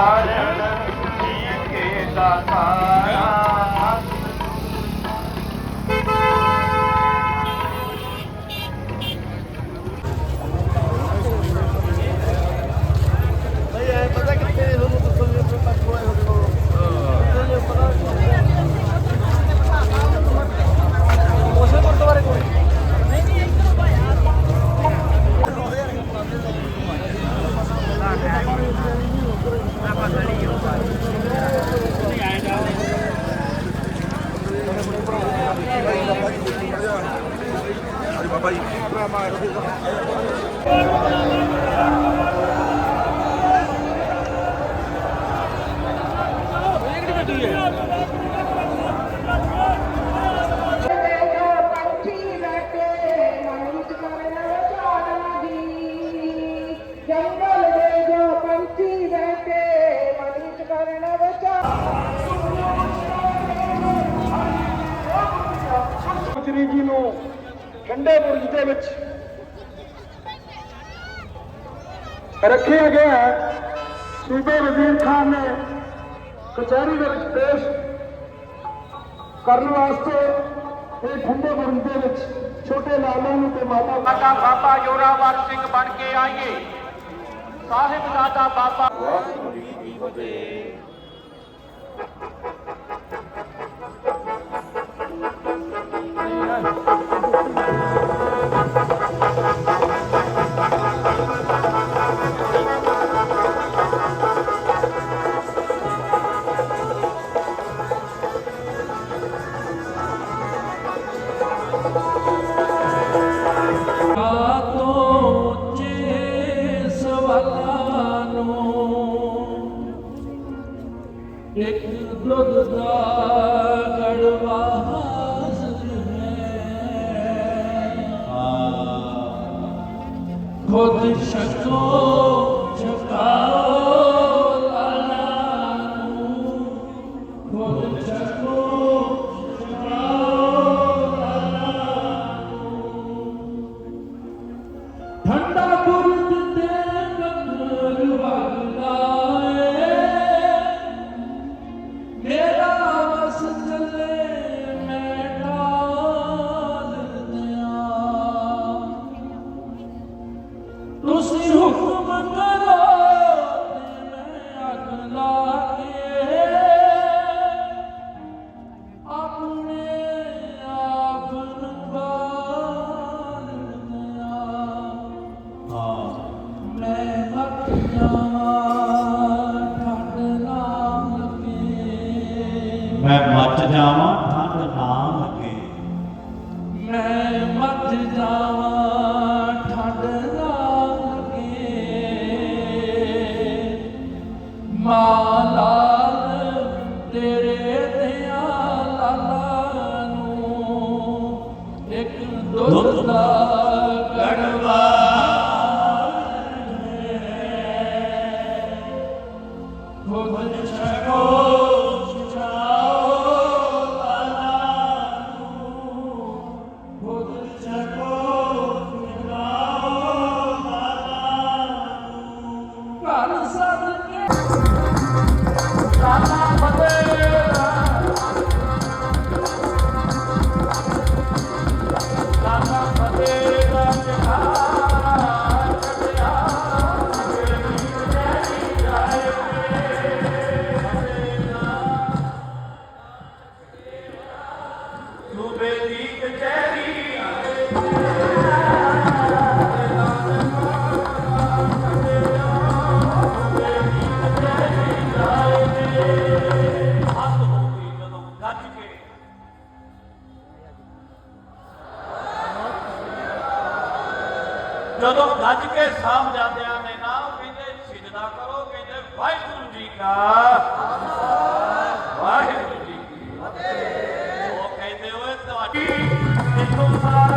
ਕਾਰਨ ਏਕੇ ਦਾ ਸਾਰਾ ਜੋ ਜੀ ਨੂੰ ਠੰਡੇ ਬੁਰਜ ਦੇ ਵਿੱਚ ਰੱਖਿਆ ਗਿਆ ਹੈ। ਸੂਬੇ ਵਜ਼ੀਰ ਖਾਨ ਨੇ ਕਚਹਿਰੀ ਦੇ ਵਿੱਚ ਪੇਸ਼ ਕਰਨ ਵਾਸਤੇ ਇਹ ਠੰਡੇ ਬੁਰਜ ਦੇ ਵਿੱਚ ਛੋਟੇ ਲਾਲਾਂ ਨੂੰ ਤੇ ਮਾਤਾ ਸਾਡਾ ਬਾਬਾ ਜੋਰਾਵਰ ਸਿੰਘ ਬਣ ਕੇ ਆਈਏ। ਸਾਹਿਬਜ਼ਾਦਾ ਬਾਬਾ ਤੋਂ ਇੱਕ ਦੁੱਧ ਦਾ ਗੜਵਾ ਹਾਜ਼ਰ ਹੈ ਖੁਦ ਸ਼ਕੋ ਮੈਂ ਮੱਚ ਜਾਵਾਂ ਠੰਡ ਨਾ ਲੱਗੇ। ਮੈਂ ਮੱਤ ਜਾਵਾਂ। ਸੂਬੇ ਦੀ ਕਚਹਿਰੀ ਹੱਥ ਜਦੋਂ ਗੱਜ ਕੇ। ਸਾਹਿਬਜ਼ਾਦਿਆਂ ਨੇ ਨਾਮ ਕਹਿੰਦੇ, ਸਿਜਦਾ ਕਰੋ, ਕਹਿੰਦੇ, ਵਾਹਿਗੁਰੂ ਜੀ ਕਾ ਵਾਹਿਗੁਰੂ ਜੀ ਕੀ